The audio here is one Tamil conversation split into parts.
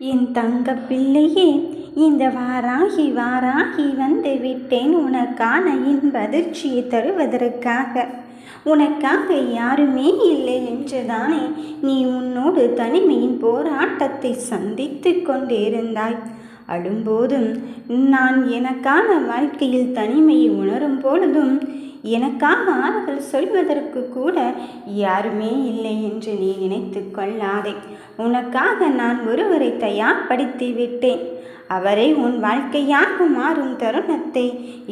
என் தங்க பிள்ளையே இந்த வாராகி வாராகி வந்து விட்டேன். உனக்கான இன்பதிர்ச்சியை தருவதற்காக. உனக்காக யாருமே இல்லை என்றுதானே நீ உன்னோடு தனிமையின் போராட்டத்தை சந்தித்து கொண்டிருந்தாய். அழும்போதும் நான் எனக்கான வாழ்க்கையில் தனிமையை உணரும் பொழுதும் எனக்காக அவர்கள் சொல்வதற்கு கூட யாருமே இல்லை என்று நீ நினைத்து கொள்ளாதே. உனக்காக நான் ஒருவரை தயார்படுத்தி விட்டேன். அவரை உன் வாழ்க்கையாக மாறும் தருணத்தை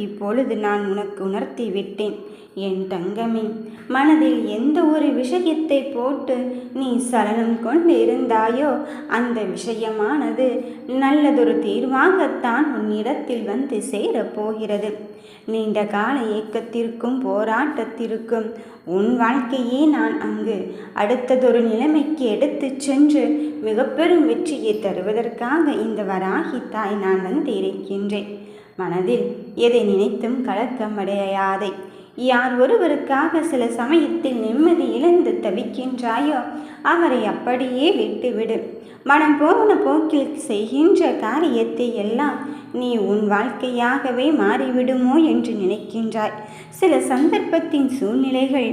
இப்பொழுது நான் உனக்கு உணர்த்தி விட்டேன். என் தங்கமே மனதில் எந்த ஒரு விஷயத்தை போட்டு நீ சலனம் கொண்டு இருந்தாயோ அந்த விஷயமானது நல்லதொரு தீர்வாகத்தான் உன்னிடத்தில் வந்து சேரப்போகிறது. நீண்ட கால ஏக்கத்திற்கும் போராட்டத்திற்கும் உன் வாழ்க்கையே நான் அங்கு அடுத்ததொரு நிலைமைக்கு எடுத்துச் சென்று மிக பெரும் வெற்றியை தருவதற்காக இந்த வராகி தாய் நான் வந்து இருக்கின்றேன். மனதில் எதை நினைத்தும் கலக்கமடையாதே யார் ஒருவருக்காக சில சமயத்தில் நிம்மதி இழந்து தவிக்கின்றாயோ அவரை அப்படியே விட்டுவிடு. மனம் போன போக்கில் செய்கின்ற காரியத்தை எல்லாம் நீ உன் வாழ்க்கையாகவே மாறிவிடுமோ என்று நினைக்கின்றாய். சில சந்தர்ப்பத்தின் சூழ்நிலைகள்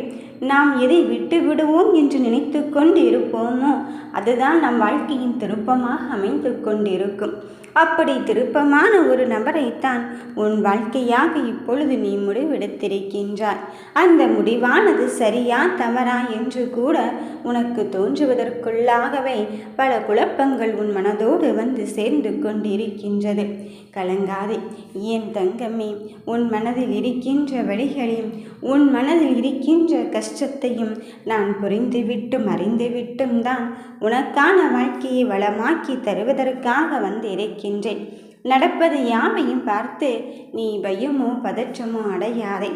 நாம் எதை விட்டு விடுவோம் என்று நினைத்து கொண்டு இருப்போமோ அதுதான் நம் வாழ்க்கையின் திருப்பமாக அமைந்து கொண்டிருக்கும். அப்படி திருப்பமான ஒரு நபரைத்தான் உன் வாழ்க்கையாக இப்பொழுது நீ முடிவெடுத்திருக்கின்றாய். அந்த முடிவானது சரியா தவறா என்று கூட உனக்கு தோன்றுவதற்குள்ளாகவே பல குழப்பங்கள் உன் மனதோடு வந்து சேர்ந்து கொண்டிருக்கின்றது. கலங்காதே. என் தங்கமே உன் மனதில் இருக்கின்ற வழிகளையும் உன் மனதில் இருக்கின்ற கஷ்டத்தையும் நான் புரிந்துவிட்டும் அறிந்துவிட்டும் தான் உனக்கான வாழ்க்கையை வளமாக்கி தருவதற்காக வந்து இருக்கின்றேன் நடப்பது யாவையும் பார்த்து நீ பயமோ பதற்றமோ அடையாதே.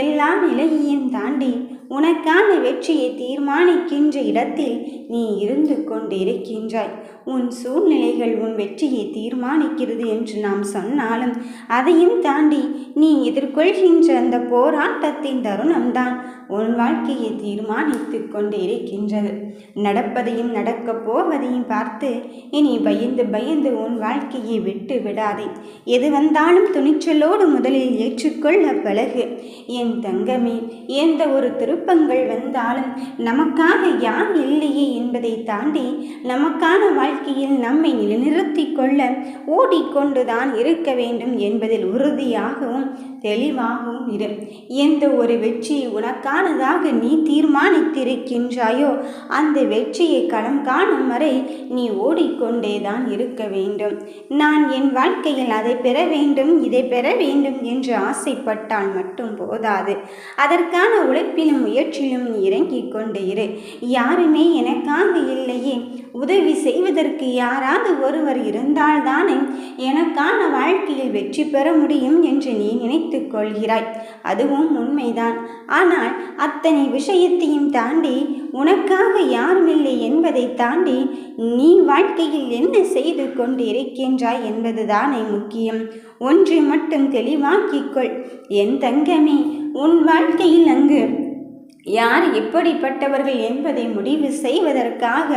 எல்லா நிலையையும் தாண்டி உனக்கான வெற்றியை தீர்மானிக்கின்ற இடத்தில் நீ இருந்து கொண்டிருக்கின்றாய். உன் சூழ்நிலைகள் உன் வெற்றியை தீர்மானிக்கிறது என்று நாம் சொன்னாலும் அதையும் தாண்டி நீ எதிர்கொள்கின்ற அந்த போராட்டத்தின் தருணம்தான் உன் வாழ்க்கையை தீர்மானித்து கொண்டு இருக்கின்றது நடப்பதையும் நடக்கப் போவதையும் பார்த்து இனி பயந்து பயந்து உன் வாழ்க்கையை விட்டு விடாதே. எது வந்தாலும் துணிச்சலோடு முதலில் ஏற்றுக்கொள்ள பழகு. என் தங்கமே எந்த ஒரு திரு விருப்பங்கள் வந்தாலும் நமக்காக யார் இல்லையே என்பதை தாண்டி நமக்கான வாழ்க்கையில் நம்மை நிலைநிறுத்தி கொள்ள ஓடிக்கொண்டுதான் இருக்க வேண்டும் என்பதில் உறுதியாகவும் தெளிவாகவும் இரு. எந்த ஒரு வெற்றி உனக்கானதாக நீ தீர்மானித்திருக்கின்றாயோ அந்த வெற்றியை களம் காணும் வரை நீ ஓடிக்கொண்டேதான் இருக்க வேண்டும். நான் என் வாழ்க்கையில் அதை பெற வேண்டும் இதை பெற வேண்டும் என்று ஆசைப்பட்டால் மட்டும் போதாது. அதற்கான உழைப்பிலும் முயற்சியிலும் இறங்கிக் கொண்டு இரு. யாருமே எனக்காக இல்லையே. உதவி செய்வதற்கு யாராவது ஒருவர் இருந்தால்தானே எனக்கான வாழ்க்கையில் வெற்றி பெற முடியும் என்று நீ நினைத்து கொள்கிறாய். அதுவும் உண்மைதான். ஆனால் அத்தனை விஷயத்தையும் தாண்டி உனக்காக யாருமில்லை என்பதை தாண்டி நீ வாழ்க்கையில் என்ன செய்து கொண்டு இருக்கின்றாய் என்பதுதானே முக்கியம். ஒன்றை மட்டும் தெளிவாக்கிக்கொள் என் தங்கமே உன் வாழ்க்கையில் அங்கு யார் எப்படிப்பட்டவர்கள் என்பதை முடிவு செய்வதற்காக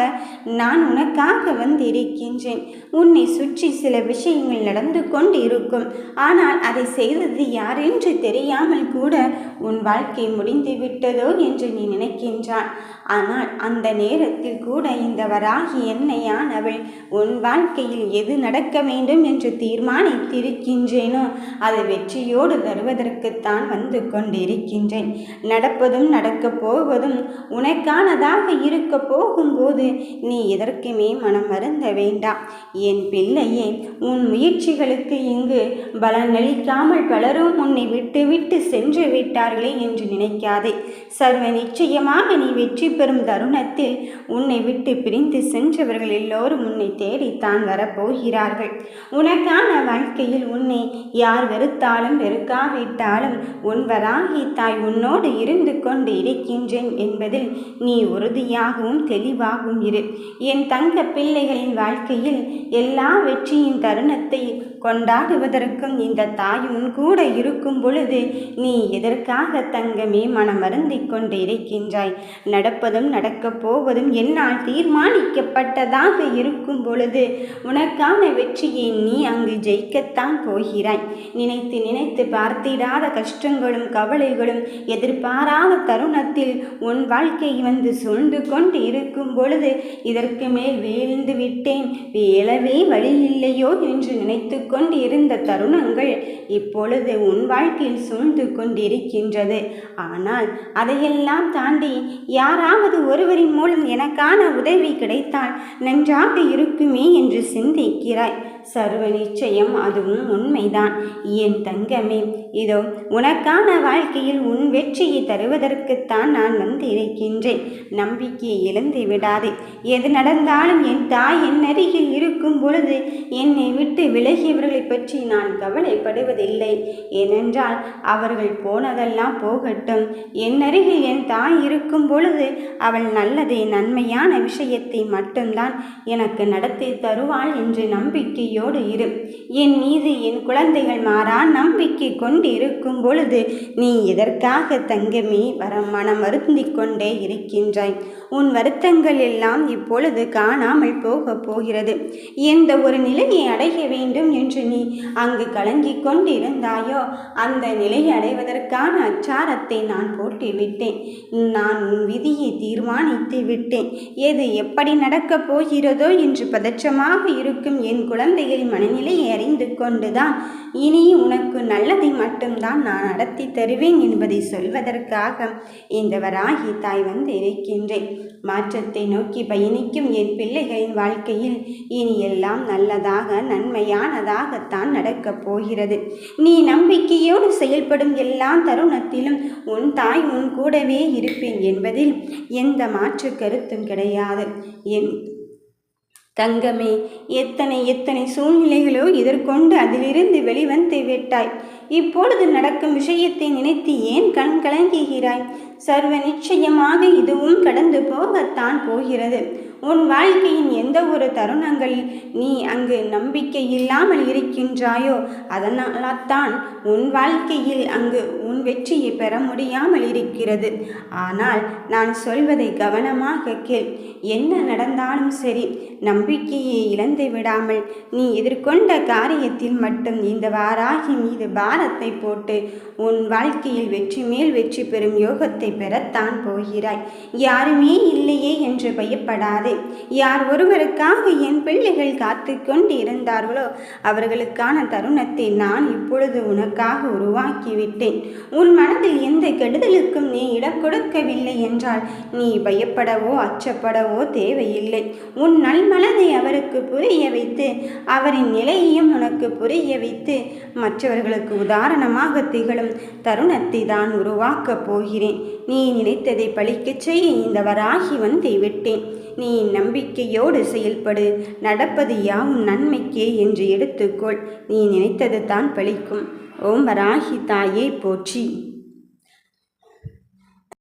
நான் உனக்காக வந்திருக்கின்றேன். உன்னை சுற்றி சில விஷயங்கள் நடந்து கொண்டு இருக்கும் ஆனால் அதை செய்தது யார் என்று தெரியாமல் கூட உன் வாழ்க்கை முடிந்து விட்டதோ என்று நீ நினைக்கின்றான் ஆனால் அந்த நேரத்தில் கூட இந்த வராகி என்னையானவள் உன் வாழ்க்கையில் எது நடக்க வேண்டும் என்று தீர்மானித்திருக்கின்றேனோ அதை வெற்றியோடு தருவதற்குத்தான் வந்து கொண்டிருக்கின்றேன். நடப்பதும் நடக்க நடக்கப் போவதும் உனக்கானதாக இருக்க போகும்போது நீ எதற்குமே மனம் மருந்த வேண்டாம். என் பிள்ளையே உன் முயற்சிகளுக்கு இங்கு பலனளிக்காமல் பலரும் உன்னை விட்டு விட்டு சென்று விட்டார்களே என்று நினைக்காதே. சர்வ நிச்சயமாக நீ வெற்றி பெறும் தருணத்தில் உன்னை விட்டு பிரிந்து சென்றவர்கள் எல்லோரும் உன்னை தேடித்தான் வரப்போகிறார்கள். உனக்கான வாழ்க்கையில் உன்னை யார் வெறுத்தாலும் வெறுக்காவிட்டாலும் உன் வராகி தாய் உன்னோடு இருந்து கொண்டு இருக்கின்றேன் என்பதில் நீ உறுதியாகவும் தெளிவாகவும் இரு. என் தங்க பிள்ளைகளின் வாழ்க்கையில் எல்லா வெற்றியின் தருணத்தை கொண்டாடுவதற்கும் இந்த தாயும் கூட இருக்கும் பொழுது நீ எதற்காக தங்கமே மனமருந்திக் கொண்டு இருக்கின்றாய்? நடப்பதும் நடக்கப் போவதும் என்னால் தீர்மானிக்கப்பட்டதாக இருக்கும் பொழுது உனக்கான வெற்றியை நீ அங்கு ஜெயிக்கத்தான் போகிறாய். நினைத்து நினைத்து பார்த்திடாத கஷ்டங்களும் கவலைகளும் எதிர்பாராத மரணத்தில் உன் வாழ்க்கை வந்து சூழ்ந்து கொண்டு இருக்கும் பொழுது இதற்கு மேல் வீழ்ந்து விட்டேன். வேளவே வழியில்லையோ என்று நினைத்து கொண்டு இருந்த தருணங்கள் இப்பொழுது உன் வாழ்க்கையில் சூழ்ந்து கொண்டிருக்கின்றது. ஆனால் அதையெல்லாம் தாண்டி யாராவது ஒருவரின் மூலம் எனக்கான உதவி கிடைத்தால் நன்றாக இருக்குமே என்று சிந்திக்கிறாய். சர்வ நிச்சயம் அதுவும் உண்மைதான். என் தங்கமே இதோ உனக்கான வாழ்க்கையில் உன் வெற்றியை தருவதற்கு தான் நான் வந்து இருக்கின்றேன். நம்பிக்கையை இழந்து விடாதே. எது நடந்தாலும் என் தாய் என் அருகில் இருக்கும் பொழுது என்னை விட்டு விலகியவர்களை பற்றி நான் கவலைப்படுவதில்லை. ஏனென்றால் அவர்கள் போனதெல்லாம் போகட்டும். என் அருகில் என் தாய் இருக்கும் பொழுது அவள் நல்லதே நன்மையான விஷயத்தை மட்டும்தான் எனக்கு நடத்தி தருவாள் என்று நம்பிக்கையோடு இரு. என் மீது என் குழந்தைகள் மாறா நம்பிக்கை கொண்டு இருக்கும் பொழுது நீ எதற்காக தங்கமே வரம் மனம் வருந்திக் கொண்டே இருக்கின்றாய். உன் வருத்தங்கள் எல்லாம் இப்பொழுது காணாமல் போகப் போகிறது. எந்த ஒரு நிலையை அடைய வேண்டும் என்று நீ அங்கு கலங்கிக் கொண்டிருந்தாயோ அந்த நிலையை அடைவதற்கான அச்சாரத்தை நான் போட்டுவிட்டேன். நான் உன் விதியை தீர்மானித்து விட்டேன். எது எப்படி நடக்கப் போகிறதோ என்று பதற்றமாக இருக்கும் என் குழந்தைகளின் மனநிலையை அறிந்து கொண்டுதான் இனி உனக்கு நல்லதை மட்டும்தான் நான் நடத்தி தருவேன் என்பதை சொல்வதற்காக இந்த வராகி தாய் வந்து இருக்கின்றேன். மாற்றத்தை நோக்கி பயணிக்கும் என் பிள்ளைகளின் வாழ்க்கையில் இனி எல்லாம் நல்லதாக நன்மையானதாகத்தான் நடக்கப் போகிறது. நீ நம்பிக்கையோடு செயல்படும் எல்லா தருணத்திலும் உன் தாய் உன் கூடவே இருப்பேன் என்பதில் எந்த மாற்று கருத்தும் கிடையாது. என் தங்கமே எத்தனை எத்தனை சூழ்நிலைகளோ எதிர்கொண்டு அதிலிருந்து வெளிவந்து விட்டாய். இப்பொழுது நடக்கும் விஷயத்தை நினைத்து ஏன் கண் கலங்குகிறாய்? சர்வ நிச்சயமாக இதுவும் கடந்து போகத்தான் போகிறது. உன் வாழ்க்கையின் எந்த ஒரு தருணங்களில் நீ அங்கு நம்பிக்கை இல்லாமல் இருக்கின்றாயோ அதனால்தான் உன் வாழ்க்கையில் அங்கு வெற்றியை பெற முடியாமல் இருக்கிறது. ஆனால் நான் சொல்வதை கவனமாக கேள். என்ன நடந்தாலும் சரி நம்பிக்கையை இழந்து விடாமல் நீ எதிர்கொண்ட காரியத்தில் மட்டும் இந்த வாராகி மீது பாரத்தை போட்டு உன் வாழ்க்கையில் வெற்றி மேல் வெற்றி பெறும் யோகத்தை பெறத்தான் போகிறாய். யாருமே இல்லையே என்று பயப்படாதே. யார் ஒருவருக்காக என் பிள்ளைகள் காத்து கொண்டு இருந்தார்களோ அவர்களுக்கான தருணத்தை நான் இப்பொழுது உனக்காக உருவாக்கிவிட்டேன். உன் மனதில் எந்த கெடுதலுக்கும் நீ இடம் கொடுக்கவில்லை என்றால் நீ பயப்படவோ அச்சப்படவோ தேவையில்லை. உன் நல்மனதை அவருக்கு புரிய வைத்து அவரின் நிலையையும் உனக்கு புரிய வைத்து மற்றவர்களுக்கு உதாரணமாக திகழும் தருணத்தை தான் உருவாக்கப் போகிறேன். நீ நினைத்ததை பழிக்கச் செய்ய இந்த வராகி வந்து விட்டேன். நீ நம்பிக்கையோடு செயல்படு. நடப்பது யாவும் நன்மைக்கே என்று எடுத்துக்கொள். நீ நினைத்தது தான் பழிக்கும். ஓம் வராகி தாயே போற்றி.